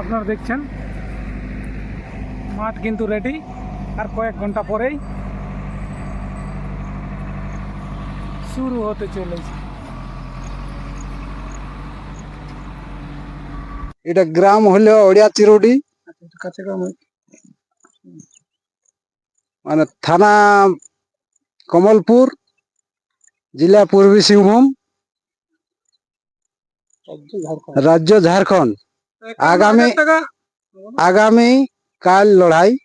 আপনারা দেখছেন। মাঠ কিন্তু রেডি আর কয়েক ঘণ্টা পরেই শুরু হতে চলেছে। এটা গ্রাম হলেও ওড়িয়া চিরুডি কাছে মানে থানা কমলপুর জেলা পূর্বী সিংভূম রাজ্য ঝাড়খণ্ড। আগামী- আগামী কাল লড়াই।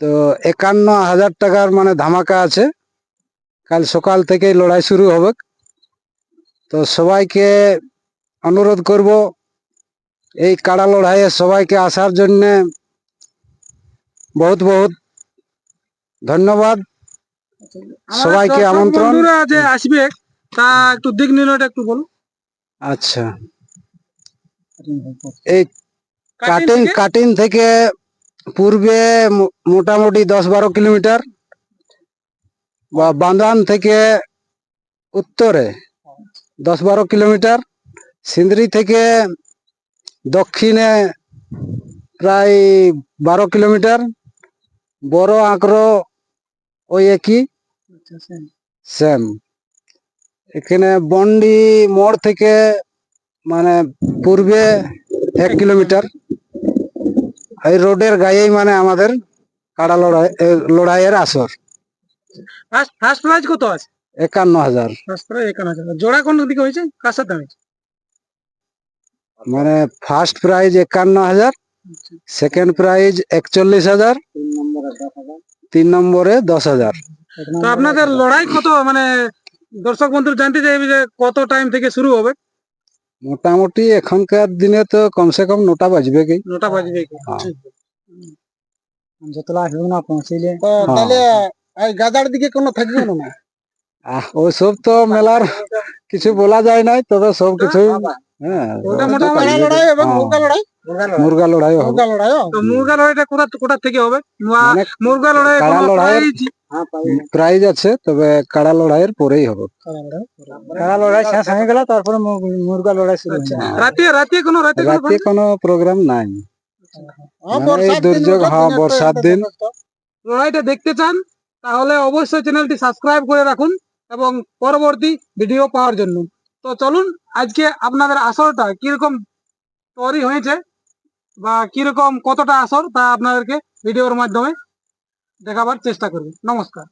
তো একান্ন হাজার টাকার মানে ধামাকা আছে। কাল সকাল থেকেই লড়াই শুরু হবে। তো সবাইকে অনুরোধ করব এই কাড়া লড়াইয়ে সবাইকে আসার জন্যে বহুত বহুত ধন্যবাদ। সবাইকে আমন্ত্রণ। যে আসবে তা একটু দিক নির্ণয়টা একটু বলুন আচ্ছা। এই কাটিং কাটিং থেকে? পূর্বে মোটামুটি দশ বারো কিলোমিটার বা বান্দান থেকে উত্তরে দশ বারো কিলোমিটার সিন্দ্রি থেকে দক্ষিণে প্রায় বারো কিলোমিটার বড় আঁকড়ো ওই একই সেম এখানে বন্ডি মোড় থেকে মানে পূর্বে এক কিলোমিটার। এই রোডের গায়েই মানে আমাদের কাড়া লড়াই লড়াইয়ের আসর। ফার্স্ট ফার্স্ট প্রাইজ কত আছে? একান্ন হাজার। ফার্স্ট প্রাইজ একান্ন হাজার। জোড়া কোন দিকে হয়েছে? কার সাথে হয়েছে? মানে ফার্স্ট প্রাইজ একান্ন হাজার সেকেন্ড প্রাইজ একচল্লিশ হাজার তিন নম্বরে দশ হাজার। তো আপনাদের লড়াই কত মানে দর্শক বন্ধু জানতে চাইবে যে কত টাইম থেকে শুরু হবে? মোটামুটি এখনকার দিনে তো কমসে কম নটা বাজবে কি? নটা বাজবে কি? হ্যাঁ। যতলা আসবে না পৌঁছিলে তাহলে এই গাদার দিকে কোনো থাকবে না আহ, ওইসব তো মেলার কিছু বলা যায় নাই তবে সব কিছু হ্যাঁ মোটামুটি হ্যাঁ, লড়াই এবং মুরগা লড়াই। মুরগা লড়াই। হবে। লড়াই তো মুরগা লড়াইটা কোথা কোথা থেকে হবে? মানে মুরগা লড়াই কাড়া প্রাইজ আছে তবে কাড়া লড়াইয়ের পরেই হবে। কাড়া লড়াই শেষ হয়ে গেল তারপরে মুরগা লড়াই শুরু হচ্ছে রাতে রাতে কোনো রাতে রাতে কোনো প্রোগ্রাম নাই। মানে এই দুর্যোগ হ্যাঁ বর্ষার দিন। লড়াইটা দেখতে চান তাহলে অবশ্যই চ্যানেলটি সাবস্ক্রাইব করে রাখুন এবং পরবর্তী ভিডিও পাওয়ার জন্য। তো চলুন আজকে আপনাদের আসরটা কীরকম তৈরি হয়েছে বা কীরকম কতটা আসর তা আপনাদেরকে ভিডিওর মাধ্যমে দেখাবার চেষ্টা করবে। নমস্কার।